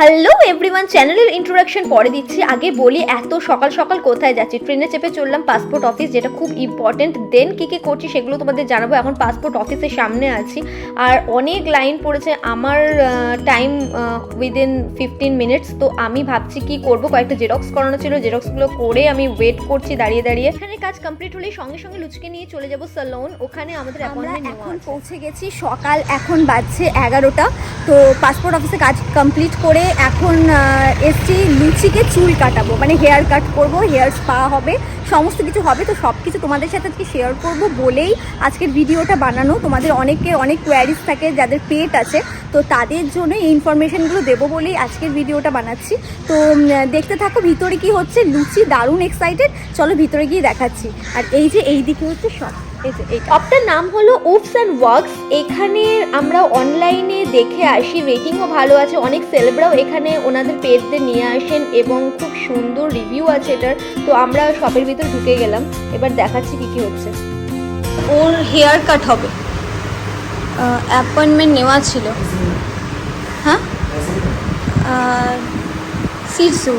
Hello everyone চ্যানেলের introduction পরে দিচ্ছি। আগে বলি এত সকাল সকাল কোথায় যাচ্ছি? ট্রেনে চেপে চললাম পাসপোর্ট অফিস যেটা খুব ইম্পর্টেন্ট দেন কী কী করছি সেগুলো তোমাদের জানাব। এখন পাসপোর্ট অফিসের সামনে আছি। আর অনেক লাইন পড়েছে আমার টাইম উইদিন ফিফটিন মিনিটস তো আমি ভাবছি কি করব? কয়েকটা জেরক্স করানো ছিল। জেরক্সগুলো করে আমি ওয়েট করছি দাঁড়িয়ে দাঁড়িয়ে। এখানে কাজ কমপ্লিট হলেই সঙ্গে সঙ্গে লুচকে নিয়ে চলে যাব সালোন ওখানে আমাদের এখন পৌঁছে গেছি সকাল এখন বাজছে এগারোটা। তো পাসপোর্ট অফিসে কাজ কমপ্লিট করে এখন এসছি লুচিকে চুল কাটাবো মানে হেয়ার কাট করব হেয়ার স্পা হবে, সমস্ত কিছু হবে, তো সব কিছু তোমাদের সাথে আজকে শেয়ার করব বলেই আজকের ভিডিওটা বানানো। তোমাদের অনেকে অনেক কোয়ারিজ থাকে যাদের পেট আছে, তো তাদের জন্য এই ইনফরমেশনগুলো দেবো বলেই আজকের ভিডিওটা বানাচ্ছি। তো দেখতে থাকো, ভিতরে কি হচ্ছে, লুচি দারুণ এক্সাইটেড চলো ভিতরে গিয়ে দেখাচ্ছি। আর এই যে, এই দিকে হচ্ছে সব এই শপটার নাম হলো উফস অ্যান্ড ওয়ার্কস এখানে আমরা অনলাইনে দেখে আসি, রেটিংও ভালো আছে। অনেক সেলেবরাও এখানে ওনাদের পেজদের নিয়ে আসেন এবং খুব সুন্দর রিভিউ আছে এটার। তো আমরা শপের ভিতর ঢুকে গেলাম। এবার দেখাচ্ছি কি কি হচ্ছে। ওর হেয়ার কাট হবে। অ্যাপয়েন্টমেন্ট নেওয়া ছিল। হ্যাঁ? সিরসু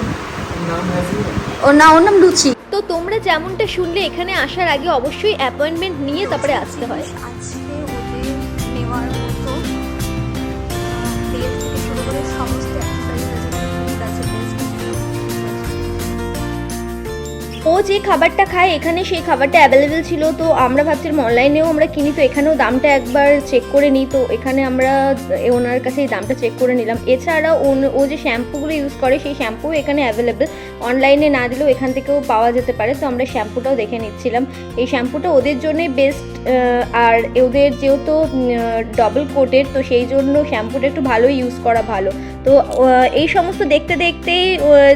ওর না, ওর নাম লুচি। তো তোমরা যেমনটা শুনলে এখানে আসার আগে অবশ্যই অ্যাপয়েন্টমেন্ট নিয়ে তারপরে আসতে হয়। আজকে ওদের নেওয়ার মতো থেকে শুরু করে সমস্ত অ্যাক্সেসরিজ আছে ফুড আছে ও যে খাবারটা খায় এখানে সেই খাবারটা অ্যাভেলেবেল ছিল তো আমরা ভাবছিলাম অনলাইনেও আমরা কিনি তো এখানেও দামটা একবার চেক করে নিই তো এখানে আমরা ওনার কাছে এই দামটা চেক করে নিলাম। এছাড়া ও যে শ্যাম্পুগুলো ইউজ করে সেই শ্যাম্পু এখানে অ্যাভেলেবেল অনলাইনে না দিলেও এখান থেকেও পাওয়া যেতে পারে। তো আমরা শ্যাম্পুটাও দেখে নিচ্ছিলাম। এই শ্যাম্পুটা ওদের জন্য বেস্ট আর ওদের যেহেতু ডবল কোটের তো সেই জন্য শ্যাম্পুটা একটু ভালোই ইউজ করা ভালো। তো এই সমস্ত দেখতে দেখতেই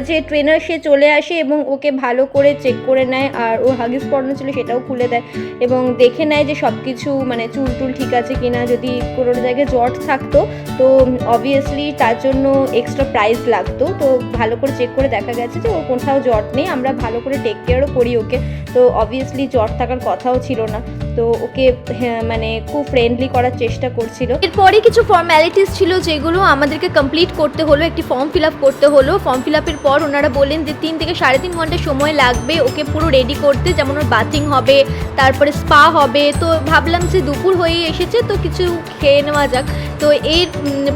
যে ট্রেনার সে চলে আসে এবং ওকে ভালো করে চেক করে নেয়, আর ও হাগিস পরানো ছিল সেটাও খুলে দেয় এবং দেখে নেয় যে সব কিছু মানে চুল টুল ঠিক আছে কি না যদি কোনো জায়গায় জট থাকতো, তো অবভিয়াসলি তার জন্য এক্সট্রা প্রাইস লাগতো। তো ভালো করে চেক করে দেখা গেছে যে ওর কোথাও জট নেই আমরা ভালো করে টেক কেয়ারও করি ওকে। তো অবভিয়াসলি জট থাকার কথাও ছিল না। তো ওকে হ্যাঁ, মানে খুব ফ্রেন্ডলি করার চেষ্টা করছিল। এরপরে কিছু ফর্ম্যালিটিস ছিল যেগুলো আমাদেরকে কমপ্লিট করতে হলো একটি ফর্ম ফিল আপ করতে হলো। ফর্ম ফিল আপের পর ওনারা বললেন যে তিন থেকে সাড়ে তিন ঘণ্টা সময় লাগবে ওকে পুরো রেডি করতে। যেমন ওর বাথিং হবে তারপরে স্পা হবে। তো ভাবলাম যে দুপুর হয়েই এসেছে তো কিছু খেয়ে নেওয়া যাক। তো এর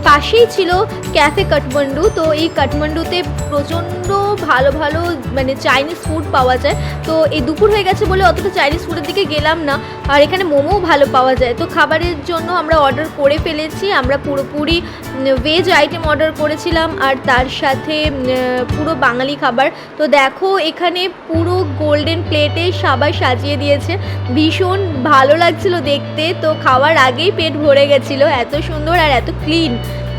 পাশেই ছিল ক্যাফে কাঠমান্ডু তো এই কাঠমান্ডুতে প্রচণ্ড ভালো ভালো ভালো মানে চাইনিজ ফুড পাওয়া যায়। তো এই দুপুর হয়ে গেছে বলে অতটা চাইনিজ ফুডের দিকে গেলাম না। আর এখানে মোমোও ভালো পাওয়া যায়। তো খাবারের জন্য আমরা অর্ডার করে ফেলেছি। আমরা পুরোপুরি ভেজ আইটেম অর্ডার করেছিলাম। আর তার সাথে পুরো বাঙালি খাবার। তো দেখো, এখানে পুরো গোল্ডেন প্লেটে সবাই সাজিয়ে দিয়েছে। ভীষণ ভালো লাগছিল দেখতে। তো খাওয়ার আগেই পেট ভরে গেছিল। এত সুন্দর আর এত ক্লিন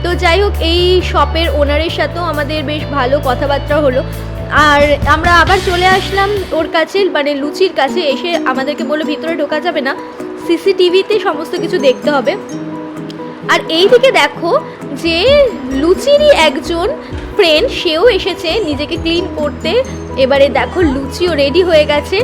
তো যাই হোক, এই শপের ওনারের সাথেও আমাদের বেশ ভালো কথাবার্তা হলো। আর আমরা আবার চলে আসলাম ওর কাছে মানে লুচির কাছে এসে আমাদেরকে বলল, ভিতরে ঢোকা যাবে না। সিসিটিভিতে সমস্ত কিছু দেখতে হবে। আর এই দিকে দেখো যে লুচিরই একজন ফ্রেন্ড সেও এসেছে নিজেকে ক্লিন করতে। এবারে দেখো লুচিও রেডি হয়ে গেছে।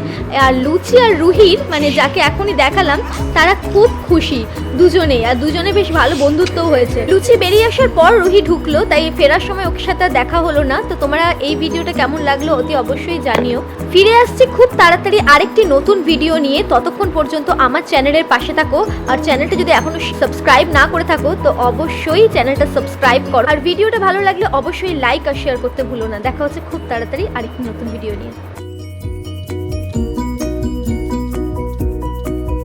আর লুচি আর রুহির মানে যাকে এখনই দেখালাম, তারা খুব খুশি দুজনেই। আর দুজনে বেশ ভালো বন্ধুত্বও হয়েছে। লুচি বেরিয়ে আসার পর রুহি ঢুকলো, তাই ফেরার সময় ওর সাথে দেখা হলো না। তো তোমরা এই ভিডিওটা কেমন লাগল অতি অবশ্যই জানিও। ফিরে আসছি খুব তাড়াতাড়ি আরেকটি নতুন ভিডিও নিয়ে। ততক্ষণ পর্যন্ত আমার চ্যানেলের পাশে থাকো। আর চ্যানেলটা যদি এখনও সাবস্ক্রাইব না করে থাকো, তো অবশ্যই চ্যানেলটা সাবস্ক্রাইব করো। আর ভিডিওটা ভালো লাগলে অবশ্যই লাইক আর শেয়ার করতে ভুলো না। দেখা হচ্ছে খুব তাড়াতাড়ি আরেকটি নতুন ভিডিও নিয়ে।